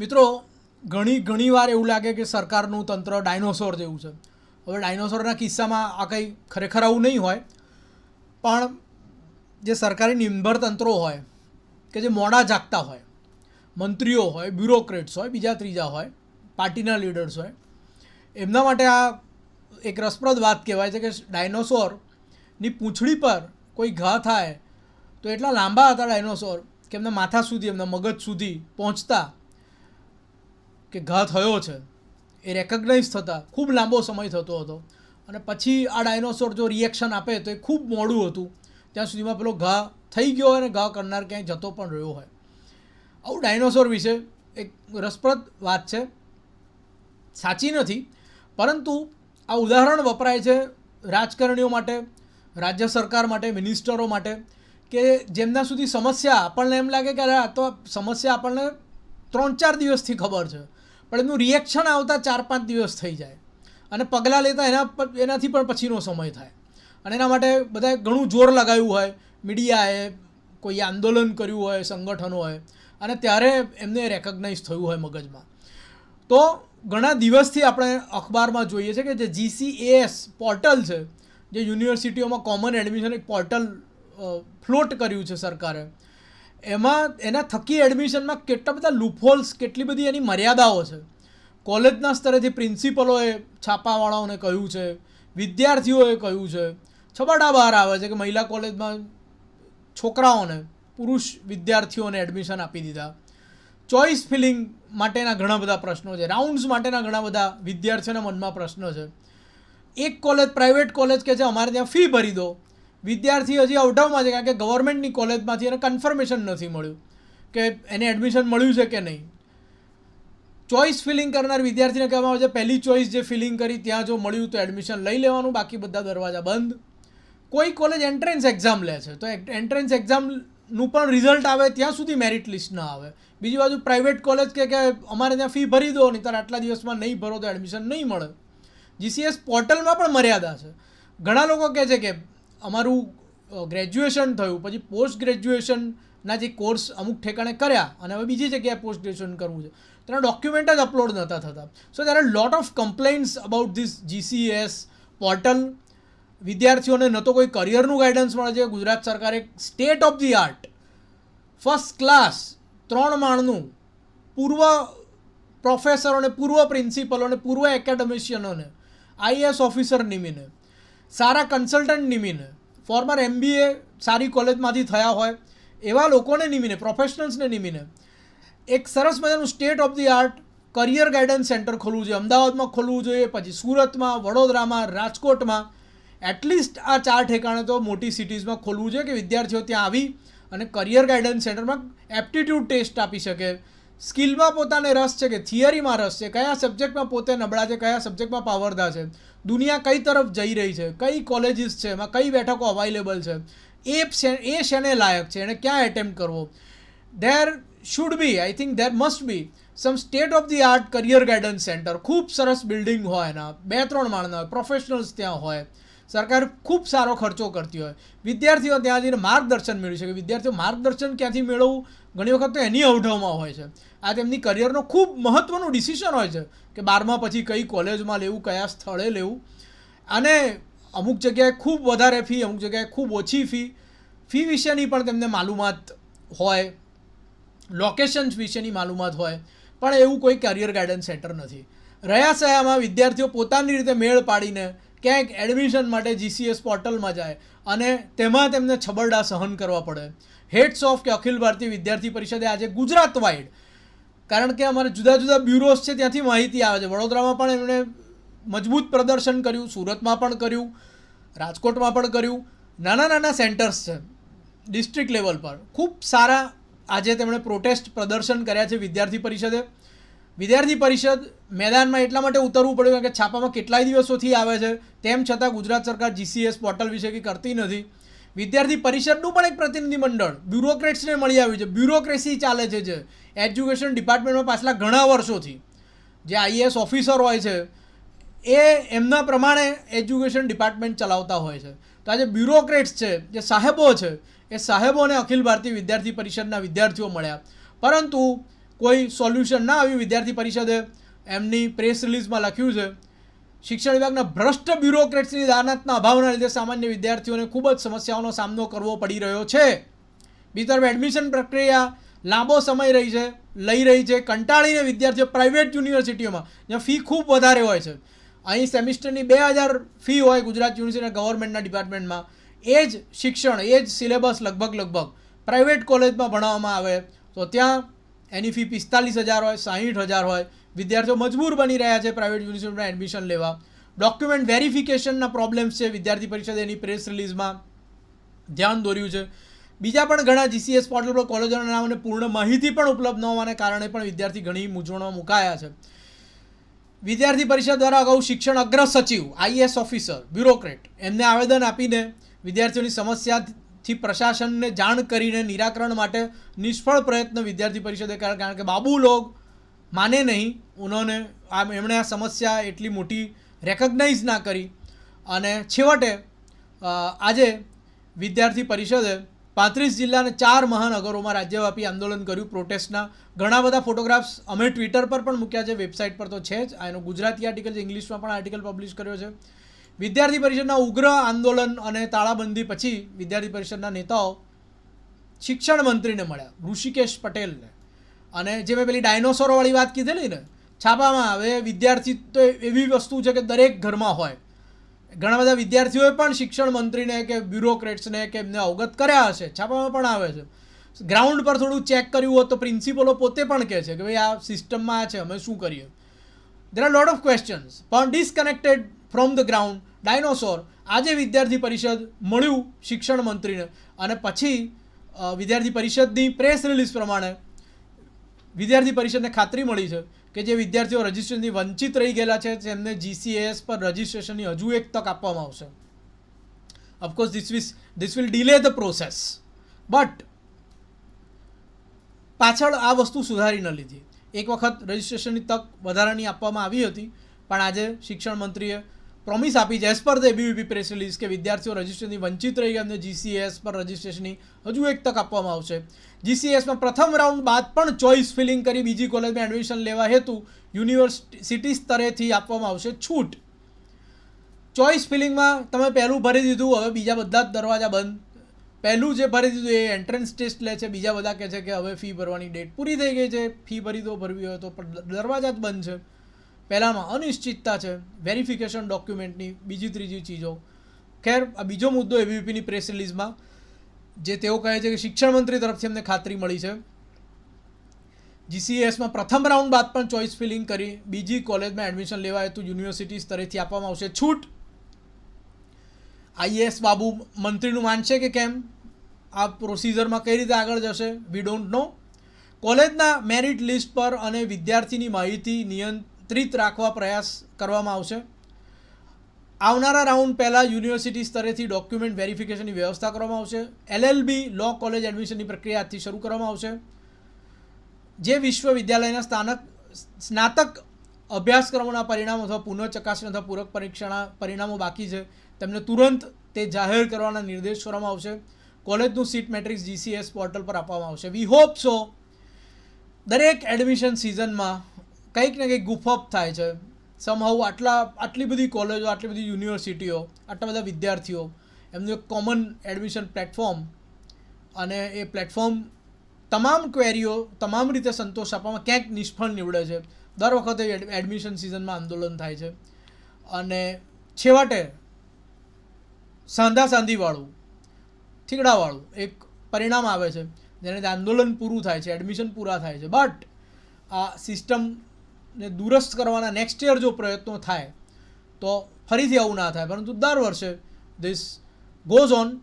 મિત્રો, ઘણી ઘણી વાર એવું લાગે કે સરકારનું તંત્ર ડાયનોસોર જેવું છે. હવે ડાયનોસોરના કિસ્સામાં આ કંઈ ખરેખર આવું નહીં હોય. પણ જે સરકારી નિર્ભર તંત્રો હોય, કે જે મોડા જાગતા હોય, મંત્રીઓ હોય, બ્યુરોક્રેટ્સ હોય, બીજા ત્રીજા હોય, પાર્ટીના લીડર્સ હોય, એમના માટે આ એક રસપ્રદ વાત કહેવાય છે કે ડાયનોસોરની પૂંછડી પર કોઈ ઘા થાય તો એટલા લાંબા હતા ડાયનોસોર કે એમના માથા સુધી, એમના મગજ સુધી પહોંચતા કે ઘા થયો છે, એ રેકગ્નાઇઝ થતાં ખૂબ લાંબો સમય થતો હતો. અને પછી આ ડાયનોસોર જો રિએક્શન આપે તો એ ખૂબ મોડું હતું. ત્યાં સુધીમાં પેલો ઘા થઈ ગયો અને ઘા કરનાર ક્યાંય જતો પણ રહ્યો હોય. આવું ડાયનોસોર વિશે એક રસપ્રદ વાત છે. સાચી નથી, પરંતુ આ ઉદાહરણ વપરાય છે રાજકારણીઓ માટે, રાજ્ય સરકાર માટે મિનિસ્ટરો માટે, કે જેમના સુધી સમસ્યા આપણને એમ લાગે કે આ તો સમસ્યા આપણને ત્રણ ચાર દિવસથી ખબર છે. પણ એમનું રિએક્શન આવતા ચાર પાંચ દિવસ થઈ જાય. અને પગલાં લેતા એના એનાથી પણ પછીનો સમય થાય. અને એના માટે બધાએ ઘણું જોર લગાવ્યું હોય. મીડિયાએ કોઈ આંદોલન કર્યું હોય, સંગઠનો હોય. અને ત્યારે એમને રેકગ્નાઇઝ થયું હોય મગજમાં. તો ઘણા દિવસથી આપણે અખબારમાં જોઈએ છે કે જે જીસીએએસ પોર્ટલ છે, જે યુનિવર્સિટીઓમાં કોમન એડમિશન એક પોર્ટલ ફ્લોટ કર્યું છે સરકારે. એમાં એના થકી એડમિશનમાં કેટલા બધા લૂપહોલ્સ કેટલી બધી એની મર્યાદાઓ છે. કોલેજના સ્તરેથી પ્રિન્સિપલોએ છાપાવાળાઓને કહ્યું છે, વિદ્યાર્થીઓએ કહ્યું છે, છબડા બહાર આવે છે કે મહિલા કોલેજમાં છોકરાઓને, પુરુષ વિદ્યાર્થીઓને એડમિશન આપી દીધા. ચોઇસ ફિલિંગ માટેના ઘણા બધા પ્રશ્નો છે. રાઉન્ડ્સ માટેના ઘણા બધા વિદ્યાર્થીઓના મનમાં પ્રશ્નો છે. એક કોલેજ પ્રાઇવેટ કોલેજ કે છે અમારે ત્યાં ફી ભરી દો વિદ્યાર્થી હજી અવઢવમાં છે, કારણ કે ગવર્મેન્ટની કોલેજમાંથી એને કન્ફર્મેશન નથી મળ્યું કે એને એડમિશન મળ્યું છે કે નહીં. ચોઇસ ફિલિંગ કરનાર વિદ્યાર્થીને કહેવામાં આવે છે, પહેલી ચોઇસ જે ફિલિંગ કરી, ત્યાં જો મળ્યું તો એડમિશન લઈ લેવાનું, બાકી બધા દરવાજા બંધ. કોઈ કોલેજ એન્ટ્રન્સ એક્ઝામ લે છે, તો એન્ટ્રન્સ એક્ઝામનું પણ રિઝલ્ટ આવે ત્યાં સુધી મેરિટ લિસ્ટ ના આવે. બીજી બાજુ પ્રાઇવેટ કોલેજ કે અમારે ત્યાં ફી ભરી દો, નહીં તારે આટલા દિવસમાં નહીં ભરો તો એડમિશન નહીં મળે. જીસીએસ પોર્ટલમાં પણ મર્યાદા છે. ઘણા લોકો કહે છે કે અમારું ગ્રેજ્યુએશન થયું, પછી પોસ્ટ ગ્રેજ્યુએશનના જે કોર્સ અમુક ઠેકાણે કર્યા અને હવે બીજી જગ્યાએ પોસ્ટ ગ્રેજ્યુએશન કરવું છે. તેના ડોક્યુમેન્ટ જ અપલોડ નહોતા થતા. So there are lot of complaints about this GCS portal વિદ્યાર્થીઓને ન તો કોઈ કરિયરનું ગાઈડન્સ મળે છે. ગુજરાત સરકારે state of the art first class ત્રણ માળનું, પૂર્વ પ્રોફેસરોને પૂર્વ પ્રિન્સિપલોને પૂર્વ એકેડમિશિયનોને આઈએસ ઓફિસર નિમીને સારા કન્સલ્ટન્ટ નિમીને ફોર્મર એમબીએ સારી કોલેજમાંથી થયા હોય, એવા લોકોને નિમીને પ્રોફેશનલ્સને નિમીને, એક સરસ મજાનું state of the art career guidance centre ખોલવું જોઈએ, અમદાવાદમાં ખોલવું જોઈએ, પછી સુરતમાં, વડોદરામાં, રાજકોટમાં એટલીસ્ટ આ ચાર ઠેકાણે તો મોટી સિટીઝમાં ખોલવું જોઈએ કે વિદ્યાર્થીઓ ત્યાં આવી અને કરિયર ગાઈડન્સ સેન્ટરમાં એપ્ટિટ્યૂડ ટેસ્ટ આપી શકે. સ્કિલમાં પોતાને રસ છે કે થિયરીમાં રસ છે, કયા સબ્જેક્ટમાં પોતે નબળા છે, કયા સબ્જેક્ટમાં પાવરધા છે. દુનિયા કઈ તરફ જઈ રહી છે, કઈ કોલેજીસ છે, એમાં કઈ બેઠકો અવાઇલેબલ છે. એ એ શેને લાયક છે, એને ક્યાં એટેમ્પ કરવો? There should be I think there must be some state of the art career guidance centre ખૂબ સરસ બિલ્ડિંગ હોય એના બે ત્રણ માળના હોય પ્રોફેશનલ્સ ત્યાં હોય. સરકાર ખૂબ સારો ખર્ચો કરતી હોય. વિદ્યાર્થીઓ ત્યાં જઈને માર્ગદર્શન મેળવી શકે. વિદ્યાર્થીઓ માર્ગદર્શન ક્યાંથી મેળવવું ઘણી વખત તો એની અવઢવમાં હોય છે. આ તેમની કરિયરનો ખૂબ મહત્ત્વનું ડિસિઝન હોય છે કે બારમા પછી કઈ કોલેજમાં લેવું, કયા સ્થળે લેવું. અને અમુક જગ્યાએ ખૂબ વધારે ફી અમુક જગ્યાએ ખૂબ ઓછી ફી ફી વિશેની પણ તેમને માલુમાત હોય. લોકેશન્સ વિશેની માલુમાત હોય. પણ એવું કોઈ કરિયર ગાઈડન્સ સેન્ટર નથી. રહ્યા સયામાં વિદ્યાર્થીઓ પોતાની રીતે મેળ પાડીને ક્યાંક એડમિશન માટે જીસીએસ પોર્ટલમાં જાય અને તેમાં તેમને છબરડા સહન કરવા પડે. હેડ્સ ઓફ કે અખિલ ભારતીય વિદ્યાર્થી પરિષદે આજે ગુજરાત વાઇડ કારણ કે અમારે જુદા જુદા બ્યુરોસ છે, ત્યાંથી માહિતી આવે છે. વડોદરામાં પણ એમણે મજબૂત પ્રદર્શન કર્યું, સુરતમાં પણ કર્યું, રાજકોટમાં પણ કર્યું. નાના નાના સેન્ટર્સ છે ડિસ્ટ્રિક્ટ લેવલ પર. ખૂબ સારા આજે તેમણે પ્રોટેસ્ટ પ્રદર્શન કર્યા છે વિદ્યાર્થી પરિષદે. વિદ્યાર્થી પરિષદ મેદાનમાં એટલા માટે ઉતરવું પડ્યું કારણ કે છાપામાં કેટલાય દિવસોથી આવે છે. તેમ છતાં ગુજરાત સરકાર જીસીએસ પોર્ટલ વિશે કંઈ કરતી નથી. વિદ્યાર્થી પરિષદનું પણ એક પ્રતિનિધિમંડળ બ્યુરોક્રેટ્સને મળી આવ્યું છે. બ્યુરોક્રેસી ચાલે છે જે એજ્યુકેશન ડિપાર્ટમેન્ટમાં પાછલા ઘણા વર્ષોથી જે આઈએએસ ઓફિસર હોય છે, એ એમના પ્રમાણે એજ્યુકેશન ડિપાર્ટમેન્ટ ચલાવતા હોય છે. તો આજે બ્યુરોક્રેટ્સ છે, જે સાહેબો છે, એ સાહેબોને અખિલ ભારતીય વિદ્યાર્થી પરિષદના વિદ્યાર્થીઓ મળ્યા. પરંતુ કોઈ સોલ્યુશન ના આવ્યું વિદ્યાર્થી પરિષદે, એમની પ્રેસ રિલીઝમાં લખ્યું છે, શિક્ષણ વિભાગના ભ્રષ્ટ બ્યુરોક્રેટ્સની દાનતના અભાવના લીધે સામાન્ય વિદ્યાર્થીઓને ખૂબ જ સમસ્યાઓનો સામનો કરવો પડી રહ્યો છે. બીજી એડમિશન પ્રક્રિયા લાંબો સમય રહી છે, લઈ રહી છે, કંટાળીને વિદ્યાર્થીઓ પ્રાઇવેટ યુનિવર્સિટીઓમાં જ્યાં ફી ખૂબ વધારે હોય છે. અહીં સેમિસ્ટરની બે હજાર ફી હોય ગુજરાત યુનિવર્સિટીના ગવર્મેન્ટના ડિપાર્ટમેન્ટમાં એ જ શિક્ષણ, એ જ સિલેબસ લગભગ લગભગ પ્રાઇવેટ કોલેજમાં ભણાવવામાં આવે. તો ત્યાં એની ફી પિસ્તાલીસ હજાર હોય, સાહીઠ હજાર હોય. વિદ્યાર્થીઓ મજબૂર બની રહ્યા છે પ્રાઇવેટ યુનિવર્સિટીમાં એડમિશન લેવા. ડોક્યુમેન્ટ વેરિફિકેશનના પ્રોબ્લેમ્સ છે વિદ્યાર્થી પરિષદે એની પ્રેસ રિલીઝમાં ધ્યાન દોર્યું છે. બીજા પણ ઘણા જીસીએસ પોર્ટલ પર કોલેજોના નામ અને પૂર્ણ માહિતી પણ ઉપલબ્ધ ન હોવાને કારણે પણ વિદ્યાર્થી ઘણી મૂંઝવણમાં મુકાયા છે. વિદ્યાર્થી પરિષદ દ્વારા અગાઉ શિક્ષણ અગ્ર સચિવ આઈએસ ઓફિસર બ્યુરોક્રેટ એમને આવેદન આપીને વિદ્યાર્થીઓની થી પ્રશાસનને જાણ કરીને નિરાકરણ માટે નિષ્ફળ પ્રયત્ન વિદ્યાર્થી પરિષદે કર્યા કારણ કે બાબુ લોગ માને નહીં. ઉનોને આમ એમણે આ સમસ્યા એટલી મોટી રેકગ્નાઇઝ ના કરી. અને છેવટે આજે વિદ્યાર્થી પરિષદે પાંત્રીસ જિલ્લાના ચાર મહાનગરોમાં રાજ્યવ્યાપી આંદોલન કર્યું પ્રોટેસ્ટના ઘણા બધા ફોટોગ્રાફ્સ અમે ટ્વિટર પર પણ મૂક્યા છે વેબસાઇટ પર તો છે જ. એનો ગુજરાતી આર્ટિકલ છે ઇંગ્લિશમાં પણ આર્ટિકલ પબ્લિશ કર્યો છે. વિદ્યાર્થી પરિષદના ઉગ્ર આંદોલન અને તાળાબંધી પછી વિદ્યાર્થી પરિષદના નેતાઓ શિક્ષણ મંત્રીને મળ્યા, ઋષિકેશ પટેલને. અને જે મેં પેલી ડાયનોસોરોવાળી વાત કીધેલી ને, છાપામાં હવે વિદ્યાર્થી તો એવી વસ્તુ છે કે દરેક ઘરમાં હોય. ઘણા બધા વિદ્યાર્થીઓએ પણ શિક્ષણ મંત્રીને કે બ્યુરોક્રેટ્સને કે એમને અવગત કર્યા હશે. છાપામાં પણ આવે છે. ગ્રાઉન્ડ પર થોડું ચેક કર્યું હોત તો પ્રિન્સિપલો પોતે પણ કહે છે કે ભાઈ, આ સિસ્ટમમાં છે, અમે શું કરીએ? There are lot of questions પણ disconnected from the ground dinosaur આજે વિદ્યાર્થી પરિષદ મળ્યું શિક્ષણ મંત્રીને. અને પછી વિદ્યાર્થી પરિષદની પ્રેસ રિલીઝ પ્રમાણે વિદ્યાર્થી પરિષદને ખાતરી મળી છે કે જે વિદ્યાર્થીઓ રજિસ્ટ્રેશનથી વંચિત રહી ગયેલા છે, તેમને જીસીએસ પર રજિસ્ટ્રેશનની હજુ એક તક આપવામાં આવશે. Of course this will this will delay the process but પાછળ આ વસ્તુ સુધારી ન લીધી. એક વખત રજિસ્ટ્રેશનની તક વધારાની આપવામાં આવી હતી, પણ આજે શિક્ષણ મંત્રીએ પ્રોમિસ આપી છે. As per the ABVP press release કે વિદ્યાર્થીઓ રજિસ્ટ્રેશનથી વંચિત રહી એમને જીસીએસ પર રજિસ્ટ્રેશનની હજુ એક તક આપવામાં આવશે. જીસીએસમાં પ્રથમ રાઉન્ડ બાદ પણ ચોઇસ ફિલિંગ કરી બીજી કોલેજમાં એડમિશન લેવા હેતુ યુનિવર્સિટી સ્તરેથી આપવામાં આવશે છૂટ. ચોઇસ ફિલિંગમાં તમે પહેલું ભરી દીધું, હવે બીજા બધા જ દરવાજા બંધ. પહેલું જે ભરી દીધું એ એન્ટ્રન્સ ટેસ્ટ લે છે. બીજા બધા કહે છે કે હવે ફી ભરવાની ડેટ પૂરી થઈ ગઈ છે. ફી ભરી દો, ભરવી હોય તો પણ દરવાજા જ બંધ છે. પહેલામાં અનિશ્ચિતતા છે વેરિફિકેશન ડોક્યુમેન્ટની બીજી ત્રીજી ચીજો. ખેર, આ બીજો મુદ્દો એબીવીપીની પ્રેસ રિલીઝમાં જે તેઓ કહે છે કે શિક્ષણ મંત્રી તરફથી અમને ખાતરી મળી છે. જીસીએસમાં પ્રથમ રાઉન્ડ બાદ પણ ચોઇસ ફિલિંગ કરી, બીજી કોલેજમાં એડમિશન લેવા હેતુ યુનિવર્સિટી સ્તરેથી આપવામાં આવશે છૂટ. આઈએએસ બાબુ મંત્રીનું માનશે કે કેમ? આ પ્રોસિજરમાં કઈ રીતે આગળ જશે? વી ડોન્ટ નો કોલેજના મેરિટ લિસ્ટ પર અને વિદ્યાર્થીની માહિતી નિયંત્રિત રાખવા પ્રયાસ કરવામાં આવશે. આવનારા રાઉન્ડ પહેલાં યુનિવર્સિટી સ્તરેથી ડોક્યુમેન્ટ વેરિફિકેશનની વ્યવસ્થા કરવામાં આવશે. એલએલબી લો કોલેજ એડમિશનની પ્રક્રિયા આજથી શરૂ કરવામાં આવશે. જે વિશ્વવિદ્યાલયના સ્થાનક સ્નાતક અભ્યાસક્રમોના પરિણામો અથવા પુનઃ ચકાસણી અથવા પૂરક પરીક્ષાના પરિણામો બાકી છે, તેમને તુરંત તે જાહેર કરવાના નિર્દેશ કરવામાં આવશે. કોલેજનું સીટ મેટ્રિક્સ જીસીએસ પોર્ટલ પર આપવામાં આવશે. વી હોપ સો દરેક એડમિશન સિઝનમાં કંઈક ને કંઈક ગુફઅપ થાય છે. સમહાઉ આટલા, આટલી બધી કોલેજો આટલી બધી યુનિવર્સિટીઓ આટલા બધા વિદ્યાર્થીઓ, એમનું એક કોમન એડમિશન પ્લેટફોર્મ અને એ પ્લેટફોર્મ તમામ ક્વેરીઓ તમામ રીતે સંતોષ આપવામાં ક્યાંક નિષ્ફળ નીવડે છે. દર વખતે એડ- એડમિશન સિઝનમાં આંદોલન થાય છે. અને છેવટે સાંધા સાંધીવાળું, થીગડાવાળું એક પરિણામ આવે છે. જેને આંદોલન પૂરું થાય છે એડમિશન પૂરા થાય છે. બટ આ સિસ્ટમને દુરસ્ત કરવાના નેક્સ્ટ યર જો પ્રયત્નો થાય, તો ફરીથી આવું ના થાય. પરંતુ દર વર્ષે ધીસ ગોઝ ઓન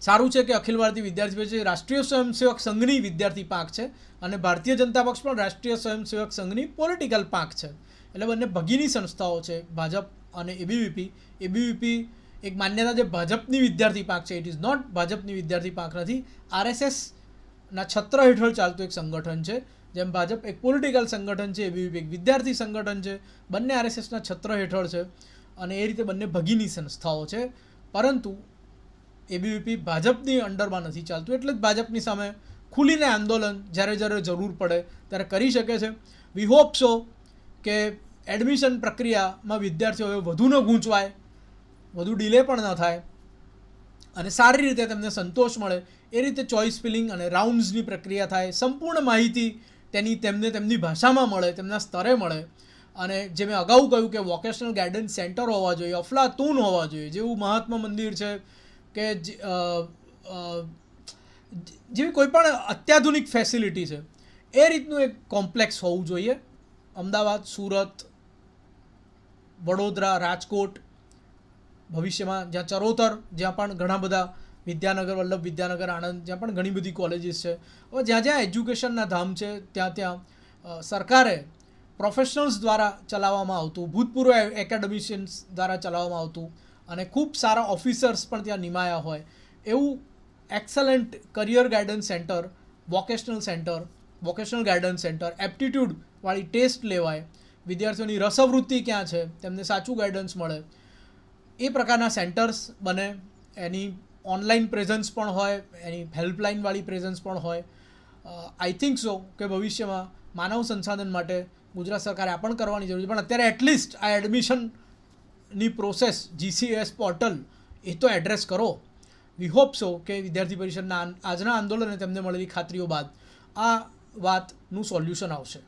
સારું છે કે અખિલ ભારતીય વિદ્યાર્થી પરિષદ રાષ્ટ્રીય સ્વયંસેવક સંઘની વિદ્યાર્થી પાંખ છે અને ભારતીય જનતા પક્ષ પણ રાષ્ટ્રીય સ્વયંસેવક સંઘની પોલિટિકલ પાંખ છે. એટલે બંને ભગીની સંસ્થાઓ છે, ભાજપ અને એબીવીપી એબીવીપી એક માન્યતા જે ભાજપની વિદ્યાર્થી પાંખ છે. ઇટ ઇઝ નોટ ભાજપની વિદ્યાર્થી પાંખ નથી. આરએસએસના છત્ર હેઠળ ચાલતું એક સંગઠન છે. જેમ ભાજપ એક પોલિટિકલ સંગઠન છે એબીવીપી એક વિદ્યાર્થી સંગઠન છે, બંને આરએસએસના છત્ર હેઠળ છે અને એ રીતે બંને ભગીની સંસ્થાઓ છે. પરંતુ એબીવીપી ભાજપની અંડરમાં નથી ચાલતું, એટલે જ ભાજપની સામે ખુલીને આંદોલન જ્યારે જ્યારે જરૂર પડે ત્યારે કરી શકે છે. વી હોપ સો કે એડમિશન પ્રક્રિયામાં વિદ્યાર્થીઓ હવે વધુ ન ગૂંચવાય, વધુ ડિલે પણ ન થાય અને સારી રીતે તેમને સંતોષ મળે. એ રીતે ચોઇસ ફિલિંગ અને રાઉન્ડ્સની પ્રક્રિયા થાય, સંપૂર્ણ માહિતી તેની તેમને તેમની ભાષામાં મળે, તેમના સ્તરે મળે. અને જે મેં અગાઉ કહ્યું કે વોકેશનલ ગાઈડન્સ સેન્ટર હોવા જોઈએ, અફલાતૂન હોવા જોઈએ જેવું મહાત્મા મંદિર છે કે જેવી કોઈ પણ અત્યાધુનિક ફેસિલિટી છે, એ રીતનું એક કોમ્પ્લેક્સ હોવું જોઈએ. અમદાવાદ, સુરત, વડોદરા, રાજકોટ, ભવિષ્યમાં જ્યાં ચરોતર, જ્યાં પણ ઘણા બધા વિદ્યાનગર, વલ્લભ વિદ્યાનગર, આણંદ, જ્યાં પણ ઘણી બધી કોલેજીસ છે. હવે જ્યાં જ્યાં એજ્યુકેશનના ધામ છે, ત્યાં ત્યાં સરકારે પ્રોફેશનલ્સ દ્વારા ચલાવવામાં આવતું, ભૂતપૂર્વ એકેડમિશિયન્સ દ્વારા ચલાવવામાં આવતું અને ખૂબ સારા ઓફિસર્સ પણ ત્યાં નિમાયા હોય એવું excellent career guidance centre vocational centre vocational guidance centre એપ્ટિટ્યૂડવાળી test લેવાય. વિદ્યાર્થીઓની રસવૃત્તિ ક્યાં છે, તેમને સાચું ગાઈડન્સ મળે. એ પ્રકારના સેન્ટર્સ બને, એની ઓનલાઈન પ્રેઝન્સ પણ હોય, એની હેલ્પલાઇનવાળી પ્રેઝન્સ પણ હોય. આઈ થિંક સો કે ભવિષ્યમાં માનવ સંસાધન માટે ગુજરાત સરકારે આ પણ કરવાની જરૂર છે. પણ અત્યારે એટલીસ્ટ આ એડમિશનની પ્રોસેસ જીસીએસ પોર્ટલ એ તો એડ્રેસ કરો. વી હોપ સો કે વિદ્યાર્થી પરિષદના આજના આંદોલને તેમને મળેલી ખાતરીઓ બાદ આ વાતનું સોલ્યુશન આવશે.